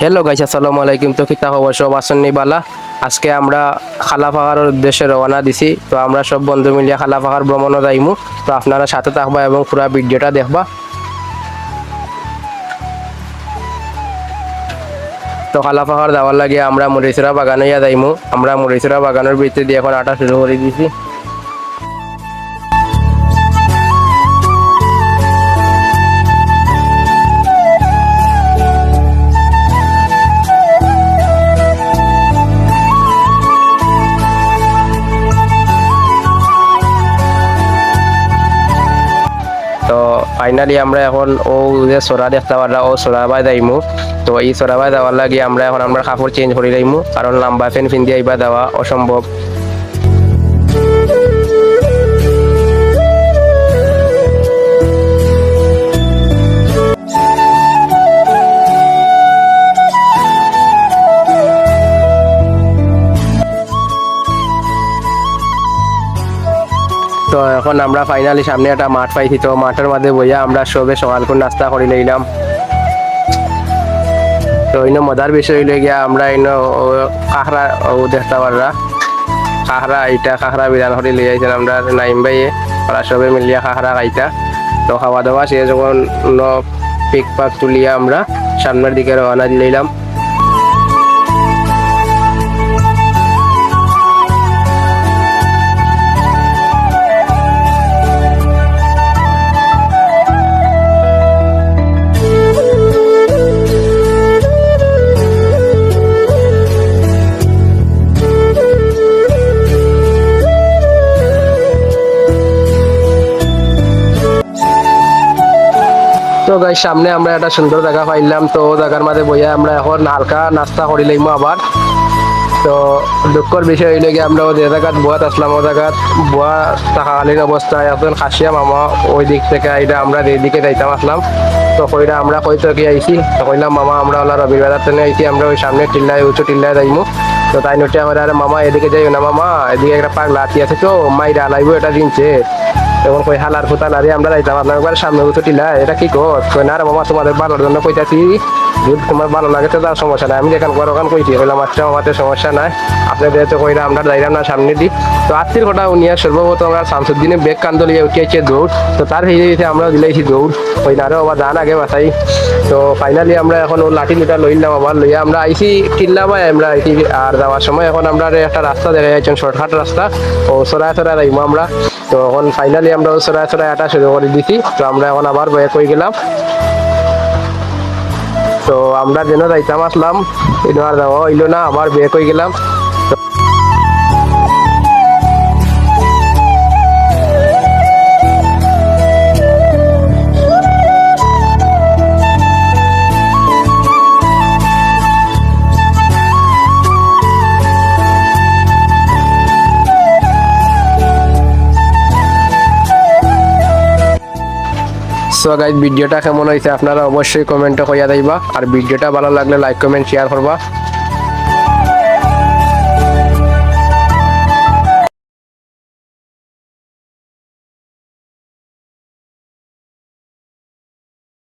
Hello guys আসসালামু আলাইকুম তো কিতা খবর? সব আসন বালা। আজকে আমরা খালা পাহাড়ের উদ্দেশ্যে রওনা দিছি। তো আমরা সব বন্ধু মিলিয়ে খালা পাহাড় ভ্রমণও যাইমু। তো আপনারা সাথে থাকবা এবং পুরো ভিডিওটা দেখবা। তো খালা পাহাড় যাওয়ার লাগে আমরা মরিচরা বাগানে যাইমু। আমরা মরিচরা বাগানের ভিতরে দিয়ে এখন আটা শুরু করে দিছি। ফাইনালি আমরা এখন ও যে সোরা দেখতে পারলাম ও সোরাবাই যাইমু তো এই সোরাবাই যাওয়ার লাগে আমরা এখন আমরা কাপড় চেঞ্জ করে যাইমু কারণ লম্বা ফ্যান দিয়ে আইবা দেওয়া অসম্ভব। তো এখন আমরা ফাইনালি সামনে একটা মাঠ পাইছি। তো মাঠের মধ্যে বইয়া আমরা সবে সকাল করে নাস্তা করে নিলাম তো ইনো মজার বিষয় হইলে গিয়া আমরা ও কাঁকড়া ও দেখতে পাররা কাঁকড়া এইটা কাঁকড়া বিধান করে লিয়ে আইছেন আমরা নাইম ভাইয়ে। ওরা সবে মিলিয়া কাঁকড়া খাইতা। তো খাওয়া দাওয়া সে যখন পিক পাক তুলিয়া আমরা সামনের দিকে রওনা দিলাম। তো গাই সামনে আমরা একটা সুন্দর জায়গা পাইলাম। তো জায়গার মাঝে বইয়া আমরা এখন হালকা নাস্তা করি লাগবো আবার। তো দুঃখর বিষয় হইলে গিয়ে আমরা যে জায়গাত বুয়াত আসলাম ও জায়গাত বুয়া থাকাকালীন অবস্থায় একজন খাসিয়া মামা ওই দিক থেকে এটা আমরা দিকে যাইতাম আসলাম। তো কইরা আমরা কই তো কি, আইছি। তো কইলাম, মামা, আমরা ওলা রবির বাজার থেকে আইছি, আমরা ওই সামনে টিল্লায়, উঁচু টিল্লায় যাইমু। তো তাই নোটে আমার আরে মামা, এদিকে যাইও না মামা, এদিকে একটা পাগলা আতি আছে তো, মাইরা লাইব, এটা দিনছে তখন কই, হালার ফুতা নারী আমরা যাইতাম আপনার একবার সামনে উঁচু টিলা এটা কি কর? কই, না মামা, তোমাদের ভালোর জন্য কইতাছি। যদি তোমার ভালো লাগে তো তার সমস্যা নাই। আমি যেখান ঘর ওখান কইছি। কইলাম আচ্ছা আমাদের সমস্যা নাই আপনি যেহেতু কইরা আমরা যাইলাম না সামনে দি তো আত্মীর কথা উনিয়া সর্বপ্রথম আমরা শামসুদ্দিনে বেগ কান্দ লিয়ে উঠিয়েছে দৌড়। তো তার গেছে আমরা দিলাইছি দৌড়। ওই না রে, বাবা, যান আগে বাসাই তো ফাইনালি আমরা এখন ওর লাঠি লুটা লইলাম আবার লইয়া আমরা আইসি বা আমরা আইছি আর যাওয়ার সময় এখন আমরা একটা রাস্তা দেখা যাচ্ছেন শর্টকাট রাস্তা। ও সরায় সরায় যাইবো আমরা। তো এখন ফাইনালি আমরা সরায় সরায় আটা শুরু করে দিছি। তো আমরা এখন আবার বয়ে কই গেলাম। তো আমরা যেন যাইতাম আসলাম এনে আর যাওয়া হইল না আবার বেক হয়ে গেলাম। সো গাইজ ভিডিওটা কেমন হয়েছে আপনারা অবশ্যই কমেন্টে কইয়া দিবা আর ভিডিওটা ভালো লাগলে লাইক কমেন্ট শেয়ার করবা।